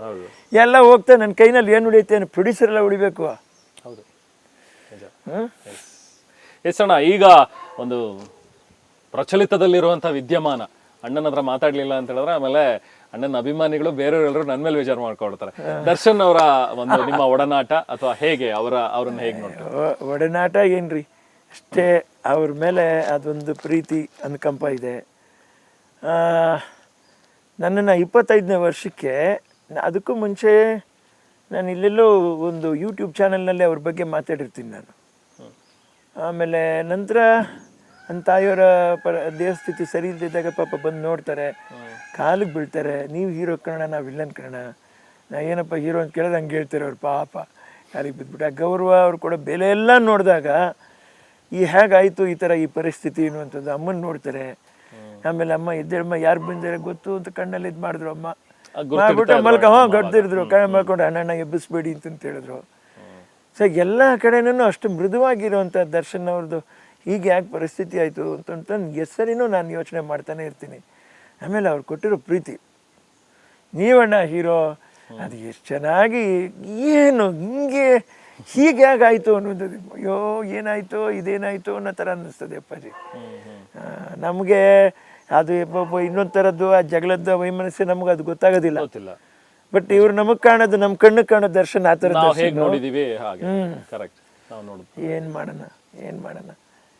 ಹೌದು. ಎಲ್ಲ ಹೋಗ್ತಾ ನನ್ನ ಕೈನಲ್ಲಿ ಏನು ಉಳಿಯುತ್ತೆ ಪ್ರೊಡ್ಯೂಸರ್ ಎಲ್ಲ ಉಳಿಬೇಕು. ಹೌದು. ಎಸ್ ಅಣ್ಣ ಈಗ ಒಂದು ಪ್ರಚಲಿತದಲ್ಲಿರುವಂಥ ವಿದ್ಯಮಾನ. ಅಣ್ಣನ ಹತ್ರ ಮಾತಾಡ್ಲಿಲ್ಲ ಅಂತ ಹೇಳಿದ್ರೆ ಆಮೇಲೆ ಅಣ್ಣನ ಅಭಿಮಾನಿಗಳು ಬೇರೆಯವರೆಲ್ಲರೂ ನನ್ನ ಮೇಲೆ ವಿಚಾರ ಮಾಡ್ಕೊಳ್ತಾರೆ. ದರ್ಶನ್ ಅವರ ಒಂದು ನಿಮ್ಮ ಒಡನಾಟ ಅಥವಾ ಹೇಗೆ ಅವರ ಅವ್ರನ್ನ ಹೇಗೆ ನೋಡ್ತಾರೆ? ಒಡನಾಟ ಏನ್ರಿ? ಅಷ್ಟೇ ಅವ್ರ ಮೇಲೆ ಅದೊಂದು ಪ್ರೀತಿ ಅನುಕಂಪ ಇದೆ. ನನ್ನನ್ನು ಇಪ್ಪತ್ತೈದನೇ ವರ್ಷಕ್ಕೆ ಅದಕ್ಕೂ ಮುಂಚೆ ನಾನು ಇಲ್ಲೆಲ್ಲೋ ಒಂದು ಯೂಟ್ಯೂಬ್ ಚಾನಲ್ನಲ್ಲಿ ಅವ್ರ ಬಗ್ಗೆ ಮಾತಾಡಿರ್ತೀನಿ ನಾನು. ಆಮೇಲೆ ನಂತರ ನನ್ನ ತಾಯಿಯವರ ಪರ ದೇಹಸ್ಥಿತಿ ಸರಿ ಇಲ್ದಿದ್ದಾಗ ಪಾಪ ಬಂದು ನೋಡ್ತಾರೆ. ಕಾಲಿಗೆ ಬೀಳ್ತಾರೆ. ನೀವು ಹೀರೋ ಕಣ ನಾವು ವಿಲ್ಲನ್ ಕಣ ನಾ ಏನಪ್ಪ ಹೀರೋ ಅಂತ ಕೇಳಿದ್ರೆ ಹಂಗೆ ಹೇಳ್ತಾರೆ ಅವ್ರು ಪಾಪ. ಕಾಲಿಗೆ ಬಿದ್ದುಬಿಟ್ಟು ಆ ಗೌರವ ಅವ್ರು ಕೂಡ ಬೆಲೆ ಎಲ್ಲ ನೋಡಿದಾಗ ಈ ಹೇಗಾಯಿತು ಈ ಥರ ಈ ಪರಿಸ್ಥಿತಿ ಅನ್ನುವಂಥದ್ದು ಅಮ್ಮನ ನೋಡ್ತಾರೆ. ಆಮೇಲೆ ಅಮ್ಮ ಎದ್ದೇಳಮ್ಮ ಯಾರು ಬಂದಿದ್ದಾರೆ ಗೊತ್ತು ಅಂತ ಕಣ್ಣಲ್ಲಿ ಇದು ಮಾಡಿದ್ರು ಅಮ್ಮ. ಮಾಡ್ಬಿಟ್ಟು ಮಲ್ಕ ಹ್ಞೂ ಗಡ್ದಿರಿದ್ರು ಕೈ ಮಾಡ್ಕೊಂಡು ಅಣ್ಣ ಎಬ್ಬಿಸ್ಬೇಡಿ ಅಂತ ಹೇಳಿದ್ರು ಸೊ ಎಲ್ಲ ಕಡೆನೂ ಅಷ್ಟು ಮೃದುವಾಗಿರುವಂಥ ದರ್ಶನ್ ಅವ್ರದ್ದು ಈಗ ಯಾಕೆ ಪರಿಸ್ಥಿತಿ ಆಯಿತು? ಅಂತ ಹೆಸರಿನೂ ನಾನು ಯೋಚನೆ ಮಾಡ್ತಾನೆ ಇರ್ತೀನಿ. ಆಮೇಲೆ ಅವ್ರು ಕೊಟ್ಟಿರೋ ಪ್ರೀತಿ. ನೀವಣ್ಣ ಹೀರೋ ಅದು ಎಷ್ಟು ಚೆನ್ನಾಗಿ ಏನು ಹಿಂಗೆ ಹೀಗೆ ಹೇಗಾಯಿತು ಅನ್ನೋದು ಅಯ್ಯೋ ಏನಾಯಿತು ಇದೇನಾಯಿತು ಅನ್ನೋ ಥರ ಅನ್ನಿಸ್ತದೆ ಅಪ್ಪಾಜಿ. ನಮಗೆ ಅದು ಇನ್ನೊಂದು ಥರದ್ದು ಆ ಜಗಳದ್ದು ವೈಮನಸ್ಸು ನಮ್ಗೆ ಅದು ಗೊತ್ತಾಗೋದಿಲ್ಲ. ಗೊತ್ತಿಲ್ಲ. ಬಟ್ ಇವ್ರು ನಮಗ್ ಕಾಣೋದು ನಮ್ಮ ಕಣ್ಣು ಕಾಣೋ ದರ್ಶನ ಆ ಥರ ನೋಡಿದೀವಿ ಕರೆಕ್ಟ್ ಏನು ಮಾಡೋಣ ಏನು ಮಾಡೋಣ.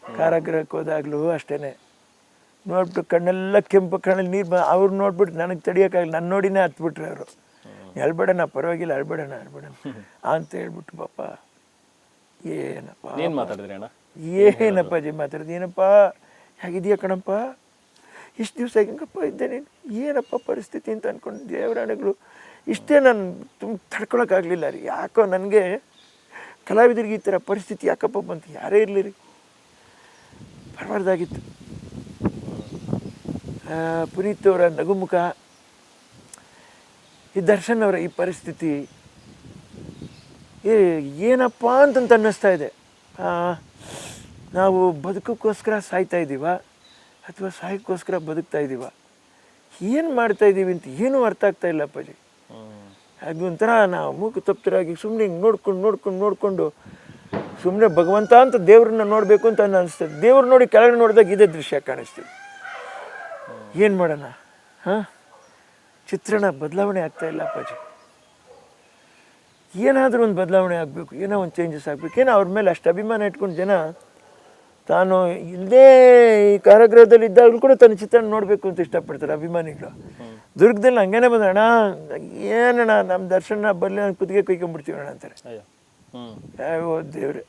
ಕಾರಾಗೃಹಕ್ಕೆ ಹೋದಾಗ್ಲೂ ಅಷ್ಟೇನೆ. ನೋಡ್ಬಿಟ್ಟು ಕಣ್ಣೆಲ್ಲ ಕೆಂಪು ಕಣ್ಣಲ್ಲಿ ನೀರು ಬ ಅವ್ರು ನೋಡ್ಬಿಟ್ಟು ನನಗೆ ತಡಿಯೋಕ್ಕಾಗಲ್ಲ ನನ್ನ ನೋಡಿನೇ ಹತ್ಬಿಟ್ರೆ ಅವರು. ಹೇಳ್ಬೇಡಣ ಪರವಾಗಿಲ್ಲ ಹೇಳ್ಬೇಡಣ ಅಳ್ಬೇಡಣ ಅಂತ ಹೇಳ್ಬಿಟ್ಟು ಪಾಪ. ಏನಪ್ಪ ಮಾತಾಡಿದ್ರಿ ಏನಪ್ಪ ಜಿ ಮಾತಾಡಿದ ಏನಪ್ಪ? ಹೇಗಿದೆಯಾ ಕಣಪ್ಪ? ಇಷ್ಟು ದಿವಸ ಹೆಂಗಪ್ಪ ಇದ್ದೆ ನೀನು ಏನಪ್ಪ ಪರಿಸ್ಥಿತಿ ಅಂತ ಅಂದ್ಕೊಂಡು ದೇವರಾಣೆಗಳು ಇಷ್ಟೇ ನಾನು ತುಂಬ ತಡ್ಕೊಳಕ್ಕಾಗಲಿಲ್ಲ ರೀ. ಯಾಕೋ ನನಗೆ ಕಲಾವಿದರಿಗೆ ಈ ಥರ ಪರಿಸ್ಥಿತಿ ಯಾಕಪ್ಪ ಬಂತು? ಯಾರೇ ಇರಲಿ ರೀ. ಬರಬಾರ್ದಾಗಿತ್ತು ಪುನೀತ್ ಅವರ ನಗುಮುಖ, ಈ ದರ್ಶನ್ ಅವರ ಈ ಪರಿಸ್ಥಿತಿ, ಏ, ಏನಪ್ಪ ಅಂತಂತ ಅನ್ನಿಸ್ತಾ ಇದೆ. ನಾವು ಬದುಕೋಕ್ಕೋಸ್ಕರ ಸಾಯ್ತಾ ಇದ್ದೀವ ಅಥವಾ ಸಾಯಕ್ಕೋಸ್ಕರ ಬದುಕ್ತಾ ಇದ್ದೀವ ಏನು ಮಾಡ್ತಾ ಇದ್ದೀವಿ ಅಂತ ಏನೂ ಅರ್ಥ ಆಗ್ತಾ ಇಲ್ಲ ಅಪ್ಪಾಜಿ. ಅದು ಒಂಥರ ನಾವು ಮೂಕು ತಪ್ತರಾಗಿ ಸುಮ್ಮನೆ ಹಿಂಗೆ ನೋಡ್ಕೊಂಡು ನೋಡ್ಕೊಂಡು ನೋಡಿಕೊಂಡು ಸುಮ್ಮನೆ ಭಗವಂತ ಅಂತ ದೇವ್ರನ್ನ ನೋಡಬೇಕು ಅಂತ ಅನ್ನಿಸ್ತದೆ ದೇವ್ರು ನೋಡಿ ಕೆಳಗಡೆ ನೋಡಿದಾಗ ಇದೇ ದೃಶ್ಯ ಕಾಣಿಸ್ತೀವಿ ಏನು ಮಾಡೋಣ? ಹಾಂ? ಚಿತ್ರಣ ಬದಲಾವಣೆ ಆಗ್ತಾ ಇಲ್ಲ ಅಪ್ಪಾಜಿ. ಏನಾದರೂ ಒಂದು ಬದಲಾವಣೆ ಆಗಬೇಕು ಏನೋ ಒಂದು ಚೇಂಜಸ್ ಆಗಬೇಕು ಏನೋ ಅವ್ರ ಮೇಲೆ ಅಷ್ಟು ಅಭಿಮಾನ ಇಟ್ಕೊಂಡು ಜನ ತಾನು ಇಲ್ಲದೇ ಈ ಕಾರಾಗೃಹದಲ್ಲಿ ಇದ್ದಾಗಲೂ ಕೂಡ ತನ್ನ ಚಿತ್ರಣ ನೋಡಬೇಕು ಅಂತ ಇಷ್ಟಪಡ್ತಾರೆ ಅಭಿಮಾನಿಗಳು. ದುರ್ಗದಲ್ಲಿ ಹಂಗೇನೆ ಬಂದ ಅಣ್ಣ ಏನಣ್ಣ ನಮ್ಮ ದರ್ಶನ ಬರಲಿ ನಾನು ಕುತ್ತಿಗೆ ಕುಯ್ಕೊಂಡ್ಬಿಡ್ತೀವಿ ಅಣ್ಣ ಅಂತಾರೆ ಯಾವ ದೇವ್ರೆ.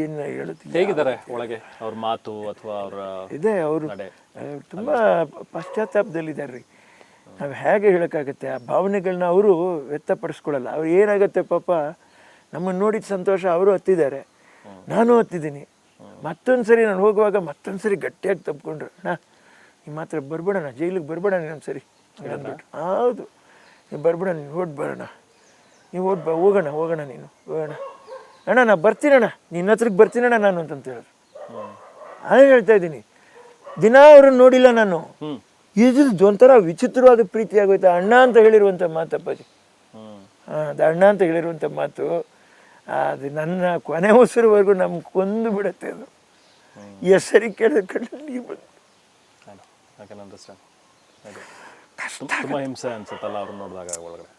ಏನು ಹೇಳುತ್ತೆ ಹೇಗಿದ್ದಾರೆ ಒಳಗೆ ಅವ್ರ ಮಾತು ಅಥವಾ ಅವರ ಇದೆ ಅವರು ತುಂಬ ಪಶ್ಚಾತ್ತಾಪದಲ್ಲಿದ್ದಾರೆ. ರೀ ನಾವು ಹೇಗೆ ಹೇಳೋಕ್ಕಾಗತ್ತೆ? ಆ ಭಾವನೆಗಳನ್ನ ಅವರು ವ್ಯಕ್ತಪಡಿಸ್ಕೊಳ್ಳಲ್ಲ. ಅವ್ರು ಏನಾಗುತ್ತೆ ಪಾಪ ನಮ್ಮನ್ನು ನೋಡಿದ ಸಂತೋಷ ಅವರು ಹತ್ತಿದ್ದಾರೆ. ನಾನು ಹತ್ತಿದ್ದೀನಿ. ಮತ್ತೊಂದು ಸರಿ ನಾನು ಹೋಗುವಾಗ ಮತ್ತೊಂದು ಸರಿ ಗಟ್ಟಿಯಾಗಿ ತಪ್ಪಿಕೊಂಡ್ರು ಅಣ್ಣ ನೀವು ಮಾತ್ರ ಬರ್ಬೇಡಣ ಜೈಲಿಗೆ ಬರ್ಬೇಡ ನೀನು ಸರಿ ಅಂದ್ಬಿಟ್ಟು. ಹೌದು. ನೀವು ಬರ್ಬೇಡ ನೀನು ಓಡ್ ಬರೋಣ ನೀವು ಓಡ್ ಬ ಹೋಗೋಣ ಹೋಗೋಣ ನೀನು. ಹೋಗೋಣ ಅಣ್ಣ ನಾ ಬರ್ತೀನಣ್ಣ ನಿನ್ನ ಹತ್ರಕ್ಕೆ ಬರ್ತೀನಣ್ಣ ನಾನು ಅಂತಂತ ಹೇಳಿದ್ರು. ಅದೇ ಹೇಳ್ತಾ ಇದ್ದೀನಿ. ದಿನ ಅವ್ರನ್ನ ನೋಡಿಲ್ಲ ನಾನು. ಇದು ಒಂಥರ ವಿಚಿತ್ರವಾದ ಪ್ರೀತಿ ಆಗೋಯ್ತು. ಅಣ್ಣ ಅಂತ ಹೇಳಿರುವಂಥ ಮಾತಪ್ಪಾಜಿ ಹಾಂ ಅದು ಅಣ್ಣ ಅಂತ ಹೇಳಿರುವಂಥ ಮಾತು. ಅದು ನನ್ನ ಕೊನೆ ಉಸಿರುವರೆಗೂ ನಮ್ಗೆ ಕೊಂದು ಬಿಡುತ್ತೆ ಅದು. ಹೆಸರಿ ಕೇಳಿದ ನೀರು ಐ ಕ್ಯಾನ್ ಅಂಡರ್ಸ್ಟ್ಯಾಂಡ್ ತುಂಬಾ ಹಿಂಸೆ ಅನ್ಸುತ್ತಲ್ಲ ಅವ್ರನ್ನ ನೋಡಿದಾಗ ಒಳಗಡೆ.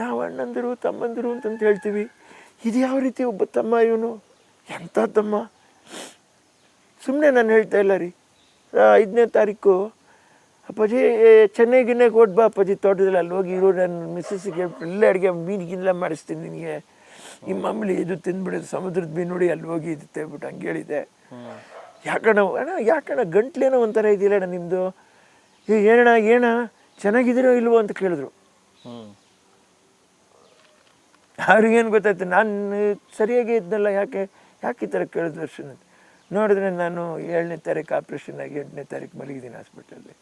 ನಾವು ಅಣ್ಣಂದಿರು ತಮ್ಮಂದಿರು ಅಂತಂತ ಹೇಳ್ತೀವಿ ಇದು ಯಾವ ರೀತಿ ಒಬ್ಬ ತಮ್ಮ ಇವನು? ಎಂಥ ತಮ್ಮ? ಸುಮ್ಮನೆ ನಾನು ಹೇಳ್ತಾ ಇಲ್ಲ ರೀ. ಐದನೇ ತಾರೀಕು ಅಪ್ಪಾಜಿ ಚೆನ್ನೈ ಗಿನ್ನೆಗೆ ಓಡ್ ಬಾ ಅಪ್ಪಾಜಿ ತೋಟದಲ್ಲಿ ಅಲ್ಲಿ ಹೋಗಿ ಇರೋ ನನ್ನ ಮಿಸ್ಸಸ್ಸಿಗೆ ಒಳ್ಳೆ ಅಡುಗೆ ಮೀನು ಗಿನ್ನೆಲ್ಲ ಮಾಡಿಸ್ತೀನಿ ನಿನಗೆ. ಈ ಮಾಮೂಲಿ ಇದು ತಿಂದ್ಬಿಡೋದು ಸಮುದ್ರದ ಮೀನು ನೋಡಿ ಅಲ್ಲಿ ಹೋಗಿ ಇದು ಬಿಟ್ಟು ಹಂಗೆ ಹೇಳಿದೆ. ಯಾಕಣ ಅಣ್ಣ ಯಾಕಣ ಗಂಟ್ಲೇನೋ ಒಂಥರ ಇದೆಯಲ್ಲ ಅಣ್ಣ ನಿಮ್ಮದು ಏ ಏನಣ್ಣ ಏನ? ಚೆನ್ನಾಗಿದ್ದೀರೋ ಇಲ್ವೋ ಅಂತ ಕೇಳಿದ್ರು. ಹ್ಮ್. ಅವ್ರಿಗೇನು ಗೊತ್ತಾಯ್ತು? ನಾನು ಸರಿಯಾಗಿ ಇದ್ನಲ್ಲ ಯಾಕೆ? ಯಾಕೆ ಈ ಥರ ಕೇಳಿದ್ರು ಅಷ್ಟು ನೋಡಿದ್ರೆ ನಾನು ಏಳನೇ ತಾರೀಕು ಆಪ್ರೇಷನ್ ಆಗಿ ಎಂಟನೇ ತಾರೀಕು ಮಲಗಿದ್ದೀನಿ ಹಾಸ್ಪಿಟಲಲ್ಲಿ